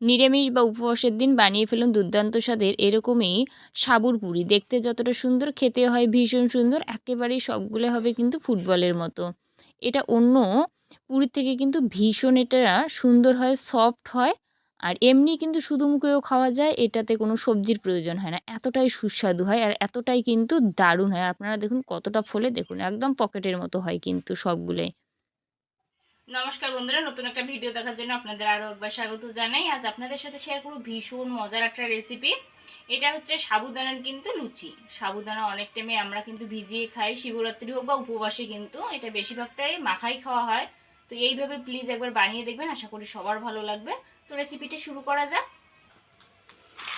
নিরামিষ বা উপবাসের দিন বানিয়ে ফেলুন দুর্দান্ত স্বাদের, এরকমই সাবুর পুরি। দেখতে যতটা সুন্দর, খেতে হয় ভীষণ সুন্দর, একেবারেই সবগুলো হবে কিন্তু ফুটবলের মতো। এটা অন্য, পুরীর থেকে কিন্তু ভীষণ এটা সুন্দর হয়, সফট হয়, আর এমনি কিন্তু শুধু মুখেও খাওয়া যায়, এটাতে কোনো সবজির প্রয়োজন হয় না। এতটাই সুস্বাদু হয় আর এতটাই কিন্তু দারুণ হয়। আপনারা দেখুন কতটা ফলে, দেখুন একদম পকেটের মতো হয় কিন্তু সবগুলোই। নমস্কার বন্ধুরা, নতুন একটা ভিডিও দেখার জন্য আপনাদের আরও একবার স্বাগত জানাই। আজ আপনাদের সাথে শেয়ার করব ভীষণ মজার একটা রেসিপি এটা হচ্ছে সাবুদানার কিন্তু লুচি। সাবুদানা অনেক টাইমে আমরা কিন্তু ভিজিয়ে খাই, শিবরাত্রি হোক বা উপবাসে কিন্তু। এটা বেশিরভাগটাই মাখাই খাওয়া হয়। তো এইভাবে প্লিজ একবার বানিয়ে দেখবেন, আশা করি সবার ভালো লাগবে। তো রেসিপিটা শুরু করা যাক।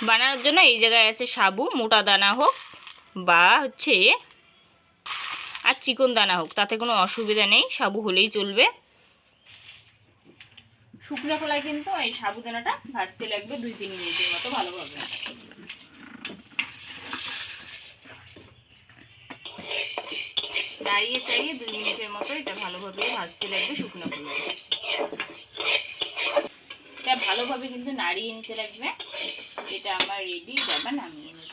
বানানোর জন্য এই জায়গায় আছে সাবু, মোটা দানা হোক বা হচ্ছে, আর চিকন দানা হোক, তাতে কোনো অসুবিধা নেই। সাবু হলেই চলবে। শুকনো খোলায় কিন্তু এই সাবুদানাটা ভাজতে লাগবে দুই তিন মিনিটের মতো ভালোভাবে। দাঁড়িয়ে চাইয়ে দুই মিনিটের মতো এটা ভালোভাবে ভাজতে লাগবে শুকনো খোলায়। এটা ভালোভাবে কিন্তু নাড়িয়ে নিতে লাগবে। এটা আমার রেডি যাবে নামিয়ে নেব।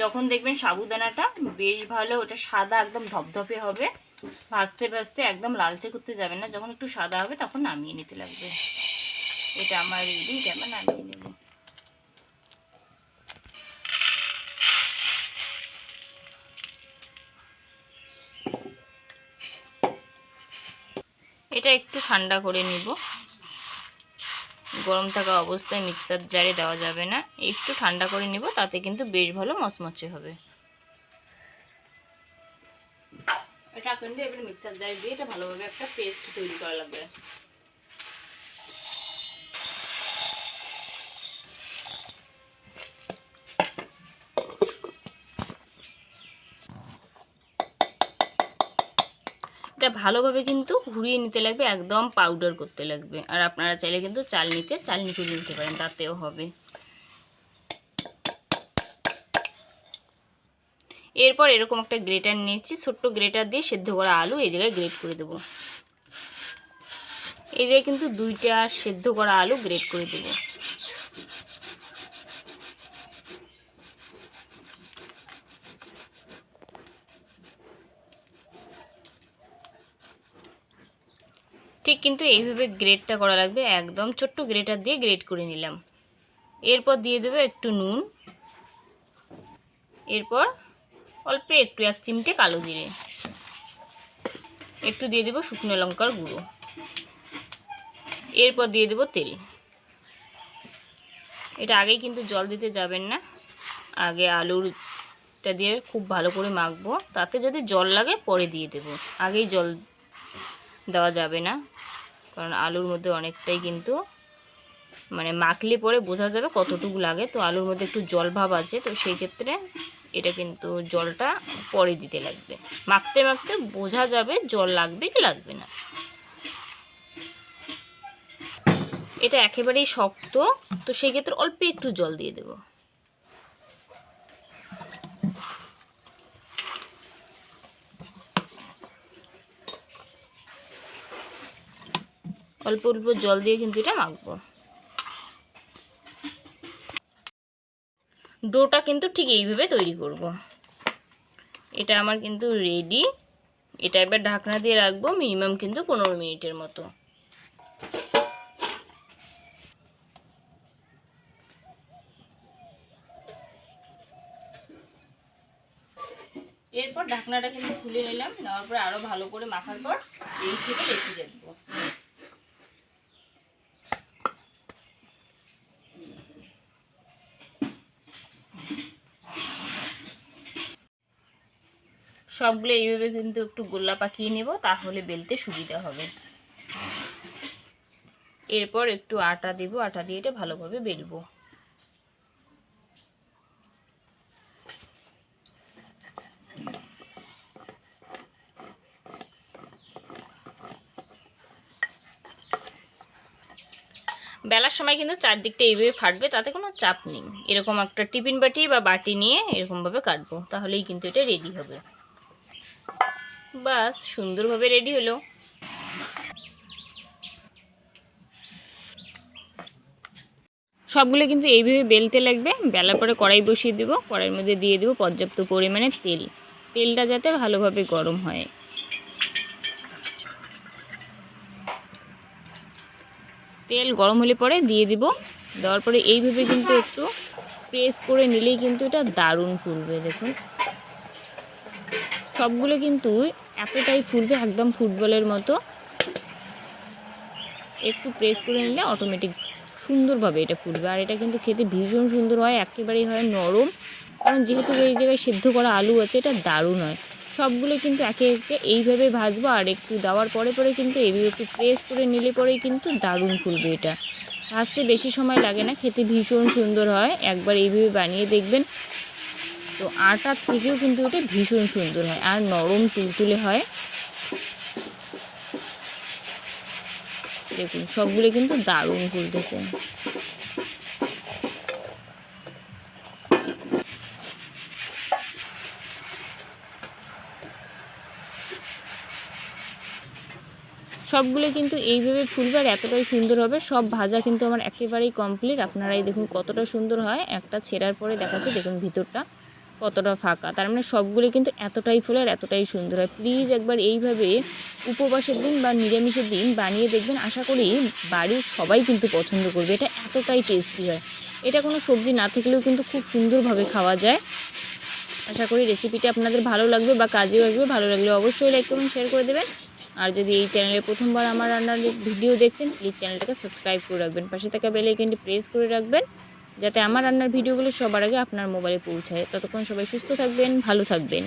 যখন দেখবেন সাবুদানাটা বেশ ভালো, ওটা সাদা একদম ধপধপে হবে। ভাজতে ভাজতে একদম লালচে করতে যাবে না। যখন একটু সাদা হবে তখন নামিয়ে নিতে লাগবে। এটা আমার রেডি, এটা আমার নামিয়ে নেব। এটা একটু ঠান্ডা করে নিব। গরম থাকা অবস্থায় মিক্সার জারে দেওয়া যাবে না। একটু ঠান্ডা করে নিব, তাতে কিন্তু বেশ ভালো মচমচে হবে। কিন্তু এবার মিক্সার দিয়ে এটা ভালোভাবে একটা পেস্ট তৈরি করা লাগবে। এটা ভালোভাবে কিন্তু ঘুরিয়ে নিতে লাগবে, একদম পাউডার করতে লাগবে। আর আপনারা চাইলে কিন্তু চাল নিতে চালনি করে নিতে পারেন, তাতেও হবে। এরপর এরকম একটা গ্রেটার নিয়েছি ছোট্ট গ্রেটার দিয়ে সেদ্ধ করা আলু, এই জায়গায় গ্রেট করে দেবো। এই জায়গায় কিন্তু দুইটা সেদ্ধ করা আলু গ্রেট করে দেবো। ঠিক কিন্তু এইভাবে গ্রেটটা করা লাগবে, একদম ছোট্ট গ্রেটার দিয়ে গ্রেট করে নিলাম। এরপর দিয়ে দেবো একটু নুন। এরপর অল্প একটু এক চিমটে কালো জিরে। একটু দিয়ে দেবো শুকনো লঙ্কার গুঁড়ো। এরপর দিয়ে দেবো তেল। এটা আগেই কিন্তু জল দিতে যাবেন না। আগে আলুরটা দিয়ে খুব ভালো করে মাখবো। তাতে যদি জল লাগে পরে দিয়ে দেব। আগেই জল দেওয়া যাবে না। কারণ আলুর মধ্যে অনেকটাই কিন্তু মানে মাখলে পরে বোঝা যাবে কতটুকু লাগে। তো আলুর মধ্যে একটু জল ভাব আছে। তো সেই ক্ষেত্রে এটা কিন্তু জলটা পরে দিতে লাগবে। মাখতে মাখতে বোঝা যাবে জল লাগবে কি লাগবে না। এটা একেবারেই শক্ত, তো সেই ক্ষেত্রে অল্প একটু জল দিয়ে দেবো। অল্প অল্প জল দিয়ে কিন্তু এটা মাখবো। ডোটা কিন্তু ঠিক এইভাবে তৈরি করব। এটা আমার কিন্তু রেডি এটা এবার ঢাকনা দিয়ে রাখব মিনিমাম কিন্তু পনেরো মিনিটের মতো। এরপর ঢাকনাটা কিন্তু খুলে নিলাম, নেওয়ার পর আরও ভালো করে মাখার পর এই থেকে রেখে দেবো সবগুলো এইভাবে কিন্তু একটু গোল্লা পাকিয়ে নেব, তাহলে বেলতে সুবিধা হবে। এরপর একটু আটা দেব, আটা দিয়ে এটা ভালোভাবে বেলবো। বেলার সময় কিন্তু চারদিকটা এইভাবে ফাটবে, তাতে কোনো চাপ নেই। এরকম একটা টিফিন বাটি বা বাটি নিয়ে এরকমভাবে কাটবো, তাহলেই কিন্তু এটা রেডি হবে। বাস, সুন্দরভাবে রেডি হলো। সবগুলো কিন্তু এইভাবে বেলতে লাগবে। বেলার পরে কড়াই বসিয়ে দেবো। কড়াইয়ের মধ্যে দিয়ে দেবো পর্যাপ্ত পরিমাণে তেল। তেলটা যাতে ভালোভাবে গরম হয়। তেল গরম হলে পরে দিয়ে দিব। দেওয়ার পরে এইভাবে কিন্তু একটু প্রেস করে নিলেই কিন্তু এটা দারুণ ফুলবে, দেখুন। সবগুলো কিন্তু এতটাই ফুলবে, একদম ফুটবলের মতো। একটু প্রেস করে নিলে অটোমেটিক সুন্দরভাবে এটা ফুটবে। আর এটা কিন্তু খেতে ভীষণ সুন্দর হয়, একেবারেই হয় নরম। কারণ যেহেতু এই জায়গায় সেদ্ধ করা আলু আছে, এটা দারুণ হয়। সবগুলো কিন্তু একে একে এইভাবে ভাজবো, আর একটু দেওয়ার পরে পরে কিন্তু এইভাবে একটু প্রেস করে নিলে পরেই কিন্তু দারুণ ফুলবে এটা। ভাজতে বেশি সময় লাগে না, খেতে ভীষণ সুন্দর হয়। একবার এইভাবে বানিয়ে দেখবেন। তো আটার থেকেও কিন্তু এটা ভীষণ সুন্দর হয় আর নরম তুলতুলে হয়। দেখুন, সবগুলো কিন্তু দারুণ ফুলতেছে। সবগুলো কিন্তু এইভাবে ফুলবে আর এতটাই সুন্দর হবে, সব ভাজা কিন্তু আমার একেবারেই কমপ্লিট আপনারাই দেখুন কতটা সুন্দর হয়। একটা ছেঁড়ার পরে দেখাচ্ছে, দেখুন ভিতরটা। কতটা ফাঁকা। তার মানে সবগুলো কিন্তু এতটাই ফুলে আর এতটাই সুন্দর। হয় প্লিজ একবার এইভাবে উপবাসের দিন বা নিরামিষের দিন বানিয়ে দেখবেন। আশা করি বাড়ির সবাই কিন্তু পছন্দ করবে। এটা এতটাই টেস্টি হয়। এটা কোনো সবজি না থাকলেও কিন্তু খুব সুন্দরভাবে খাওয়া যায়। আশা করি রেসিপিটা আপনাদের ভালো লাগবে বা কাজেও আসবে। ভালো লাগলে অবশ্যই লাইক করুন শেয়ার করে দেবেন। আর যদি এই চ্যানেলে প্রথমবার আমার রান্নার ভিডিও দেখছেন প্লিজ চ্যানেলটাকে সাবস্ক্রাইব করে রাখবেন। পাশে থাকা বেল প্রেস করে রাখবেন। যাতে আমার রান্নার ভিডিওগুলো সবার আগে আপনার মোবাইলে পৌঁছায়। ততক্ষণ সবাই সুস্থ থাকবেন, ভালো থাকবেন।